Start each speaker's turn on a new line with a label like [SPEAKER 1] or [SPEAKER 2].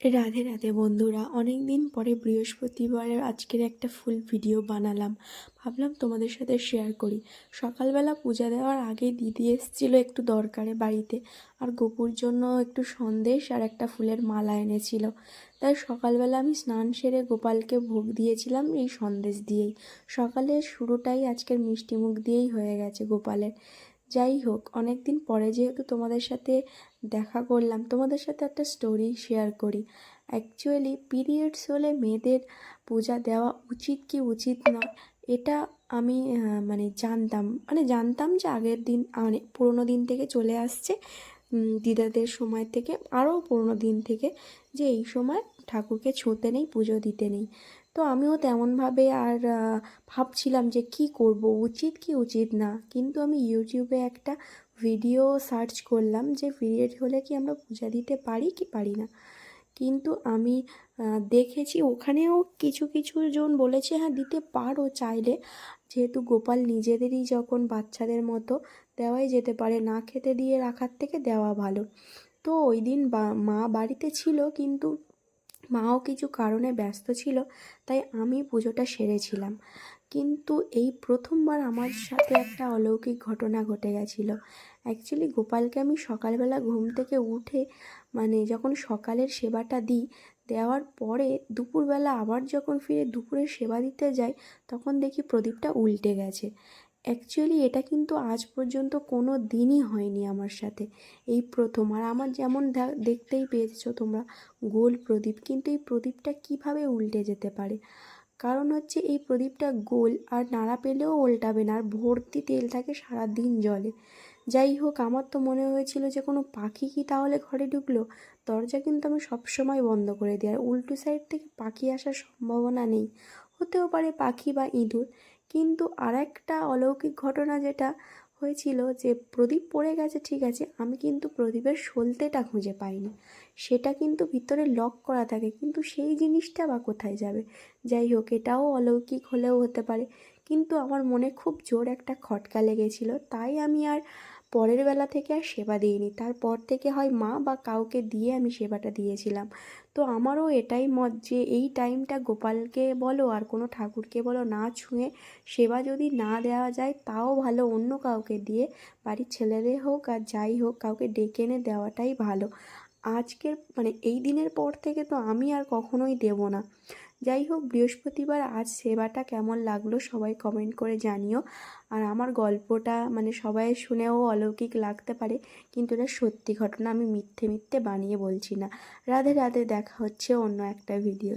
[SPEAKER 1] রাধে রাধে বন্ধুরা অনেক দিন পরে বৃহস্পতিবারের আজকের একটা ফুল ভিডিও বানালাম। ভাবলাম তোমাদের সাথে শেয়ার করি। সকালবেলা পূজা দেওয়ার আগে দিদি এসেছিল একটু দরকারে বাড়িতে, আর গোপুর জন্য একটু সন্দেশ আর একটা ফুলের মালা এনেছিল। তাই সকালবেলা আমি স্নান সেরে গোপালকে ভোগ দিয়েছিলাম এই সন্দেশ দিয়েই। সকালের শুরুটাই আজকের মিষ্টি মুখ দিয়েই হয়ে গেছে গোপালের। যাই হোক অনেক দিন পরে যেহেতু তোমাদের সাথে দেখা করলাম, তোমাদের সাথে একটা স্টোরি শেয়ার করি। অ্যাকচুয়ালি পিরিয়ডস হলে মেয়েদের পূজা দেওয়া উচিত কি উচিত নয়, এটা আমি মানে জানতাম। মানে জানতাম যে আগের দিন মানে পুরোনো দিন থেকে চলে আসছে দিদাদের সময় থেকে, আরও পুরোনো দিন থেকে, যে এই সময় ঠাকুরকে ছুঁতে নেই, পুজো দিতে নেই। তো আমিও তেমনভাবে আর ভাবছিলাম যে কি করব, উচিত কি উচিত না। কিন্তু আমি ইউটিউবে একটা ভিডিও সার্চ করলাম যে পিরিয়ড হলে কি আমরা পূজা দিতে পারি কি পারি না। কিন্তু আমি দেখেছি ওখানেও কিছু কিছু জন বলেছে হ্যাঁ দিতে পারো চাইলে। যেহেতু গোপাল নিজেদেরই যখন বাচ্চাদের মতো দেওয়াই যেতে পারে, না খেতে দিয়ে রাখার থেকে দেওয়া ভালো। তো ওই দিন মা বাড়িতে ছিল, কিন্তু মাও কিছু কারণে ব্যস্ত ছিল, তাই আমি পুজোটা সেরেছিলাম। কিন্তু এই প্রথমবার আমার সাথে একটা অলৌকিক ঘটনা ঘটে গেছিল। অ্যাকচুয়ালি গোপালকে আমি সকালবেলা ঘুম থেকে উঠে মানে যখন সকালের সেবাটা দিই, দেওয়ার পরে দুপুরবেলা আবার যখন ফিরে দুপুরের সেবা দিতে যাই, তখন দেখি প্রদীপটা উল্টে গেছে। অ্যাকচুয়ালি এটা কিন্তু আজ পর্যন্ত কোনো দিনই হয়নি আমার সাথে। এই প্রথম, আর আমার যেমন দেখতেই পেয়েছ তোমরা গোল প্রদীপ, কিন্তু এই প্রদীপটা কীভাবে উল্টে যেতে পারে? কারণ হচ্ছে এই প্রদীপটা গোল আর নাড়া পেলেও উল্টাবে না, আর ভর্তি তেল থাকে সারা দিন জলে। যাই হোক, আমার তো মনে হয়েছিল যে কোনো পাখি কি তাহলে ঘরে ঢুকলো? দরজা কিন্তু আমি সবসময় বন্ধ করে দিই, আর উল্টো সাইড থেকে পাখি আসার সম্ভাবনা নেই। হতেও পারে পাখি বা ইঁদুর কিন্তু আর একটা অলৌকিক ঘটনা যেটা হয়েছিল যে প্রদীপ পড়ে গেছে, ঠিক আছে, আমি কিন্তু প্রদীপের সলতেটা খুঁজে পাইনি। সেটা কিন্তু ভিতরে লক করা থাকে, কিন্তু সেই জিনিসটা বা কোথায় যাবে? যাই হোক, এটাও অলৌকিক হলেও হতে পারে। কিন্তু আমার মনে খুব জোর একটা খটকা লেগেছিল, তাই আমি আর পরের বেলা থেকে আর সেবা দিইনি। তারপর থেকে হয় মা বা কাউকে দিয়ে আমি সেবাটা দিয়েছিলাম। তো আমারও এটাই মত যে এই টাইমটা গোপালকে বলো আর কোনো ঠাকুরকে বলো না ছুঁয়ে সেবা যদি না দেওয়া যায় তাও ভালো অন্য কাউকে দিয়ে, বাড়ির ছেলেদের হোক আর যাই হোক, কাউকে ডেকে এনে দেওয়াটাই ভালো। আজকের মানে এই দিনের পর থেকে তো আমি আর কখনোই দেব না। যাই হোক, বৃহস্পতিবার আজ সেবাটা কেমন লাগল সবাই কমেন্ট করে জানিও। আর আমার গল্পটা মানে সবাই শুনেও অলৌকিক লাগতে পারে, কিন্তু এটা সত্যি ঘটনা আমি মিথ্যে মিথ্যে বানিয়ে বলছি না। রাধে রাধে, দেখা হচ্ছে অন্য একটা ভিডিও